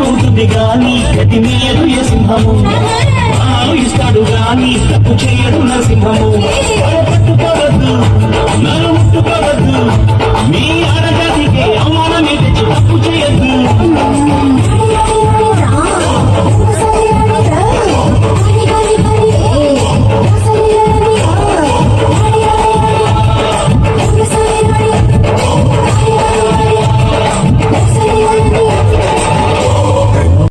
ఉంటుంది గాని గతి మీయదు సింహము? ఇస్తాడు గాని తప్పు చేయడు నరసింహము.